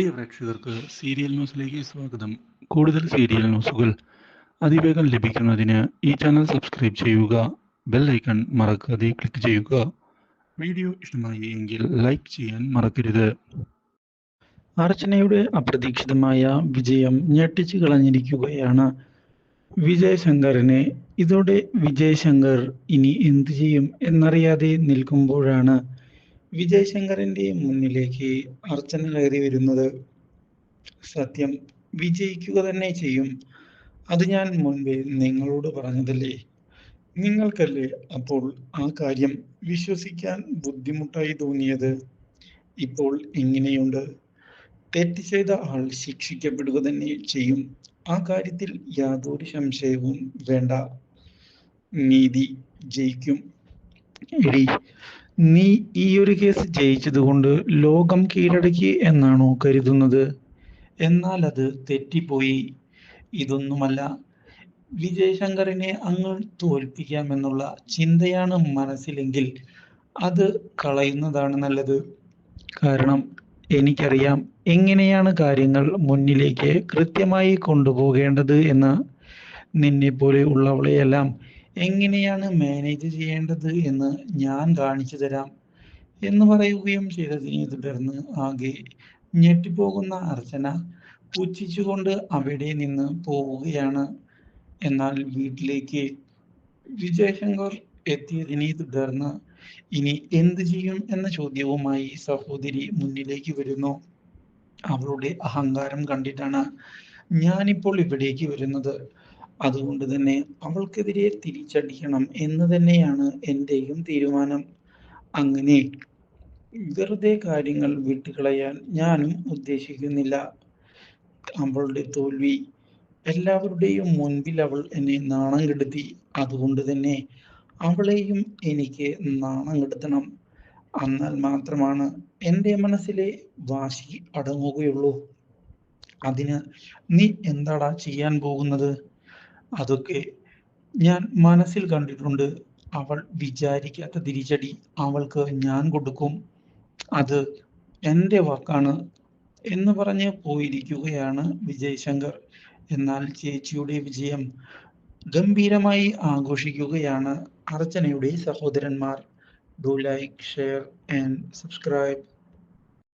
പ്രിയ പ്രേക്ഷകർക്ക് സീരിയൽ ന്യൂസിലേക്ക് സ്വാഗതം. കൂടുതൽ സീരിയൽ ന്യൂസുകൾ അതിവേഗം ലഭിക്കുന്നതിന് ഈ ചാനൽ സബ്സ്ക്രൈബ് ചെയ്യുക ബെൽ ഐക്കൺ മറക്കാതെ ക്ലിക്ക് ചെയ്യുക. വീഡിയോ ഇഷ്ടമായി എങ്കിൽ ലൈക്ക് ചെയ്യാൻ മറക്കരുത്. അർച്ചനയുടെ അപ്രതീക്ഷിതമായ വിജയം ഞെട്ടിച്ചു കളഞ്ഞിരിക്കുകയാണ് വിജയ് ശങ്കറിനെ ഇതോടെ വിജയശങ്കർ ഇനി എന്തു ചെയ്യും എന്നറിയാതെ നിൽക്കുമ്പോഴാണ് വിജയ് ശങ്കറിന്റെ മുന്നിലേക്ക് അർച്ചന കയറി വരുന്നത് സത്യം. വിജയിക്കുക തന്നെ ചെയ്യും. അത് ഞാൻ മുൻപേ നിങ്ങളോട് പറഞ്ഞതല്ലേ? നിങ്ങൾക്കല്ലേ അപ്പോൾ ആ കാര്യം വിശ്വസിക്കാൻ ബുദ്ധിമുട്ടായി തോന്നിയത്? ഇപ്പോൾ എങ്ങനെയുണ്ട് തെറ്റ് ചെയ്ത ആൾ ശിക്ഷിക്കപ്പെടുക തന്നെ ചെയ്യും. ആ കാര്യത്തിൽ യാതൊരു സംശയവും വേണ്ട. നീതി ജയിക്കും. എടി നീ ഈ ഒരു കേസ് ജയിച്ചതുകൊണ്ട് ലോകം കീഴടക്കി എന്നാണോ കരുതുന്നത്? എന്നാൽ അത് തെറ്റിപ്പോയി. ഇതൊന്നുമല്ല. വിജയ് ശങ്കറിനെ അങ്ങ് തോൽപ്പിക്കാമെന്നുള്ള ചിന്തയാണ് മനസ്സിലെങ്കിൽ അത് കളയുന്നതാണ് നല്ലത്. കാരണം എനിക്കറിയാം എങ്ങനെയാണ് കാര്യങ്ങൾ മുന്നിലേക്ക് കൃത്യമായി കൊണ്ടുപോകേണ്ടത് എന്ന് നിന്നെ പോലെ ഉള്ളവളെയെല്ലാം എങ്ങനെയാണ് മാനേജ് ചെയ്യേണ്ടത് എന്ന് ഞാൻ കാണിച്ചു തരാം എന്ന് പറയുകയും ചെയ്തതിനെ തുടർന്ന് ആകെ ഞെട്ടിപ്പോകുന്ന അർച്ചന പുച്ഛിച്ചുകൊണ്ട് അവിടെ നിന്ന് പോവുകയാണ്. എന്നാൽ വീട്ടിലേക്ക് വിജയശങ്കർ എത്തിയതിനെ തുടർന്ന് ഇനി എന്ത് ചെയ്യും എന്ന ചോദ്യവുമായി സഹോദരി മുന്നിലേക്ക് വരുന്നു. അവളുടെ അഹങ്കാരം കണ്ടിട്ടാണ് ഞാനിപ്പോൾ ഇവിടേക്ക് വരുന്നത്. അതുകൊണ്ട് തന്നെ അവൾക്കെതിരെ തിരിച്ചടിക്കണം എന്ന് തന്നെയാണ് എന്റെയും തീരുമാനം. അങ്ങനെ വെറുതെ കാര്യങ്ങൾ വിട്ടുകളയാൻ ഞാനും ഉദ്ദേശിക്കുന്നില്ല. അവളുടെ തോൽവി എല്ലാവരുടെയും മുൻപിൽ അവൾ എന്നെ നാണം കെടുത്തി. അതുകൊണ്ട് തന്നെ അവളെയും എനിക്ക് നാണം കെടുത്തണം. എന്നാൽ മാത്രമാണ് എന്റെ മനസ്സിലെ വാശി അടങ്ങുകയുള്ളൂ. അതിന് നീ എന്താടാ ചെയ്യാൻ പോകുന്നത്? അതൊക്കെ ഞാൻ മനസ്സിൽ കണ്ടിട്ടുണ്ട്. അവൾ വിചാരിക്കാത്ത തിരിച്ചടി അവൾക്ക് ഞാൻ കൊടുക്കും. അത് എന്റെ വാക്കാണ് എന്ന് പറഞ്ഞ് പോയിരിക്കുകയാണ് വിജയ് ശങ്കർ എന്നാൽ ചേച്ചിയുടെ വിജയം ഗംഭീരമായി ആഘോഷിക്കുകയാണ് അർച്ചനയുടെ സഹോദരന്മാർ. Do like share and subscribe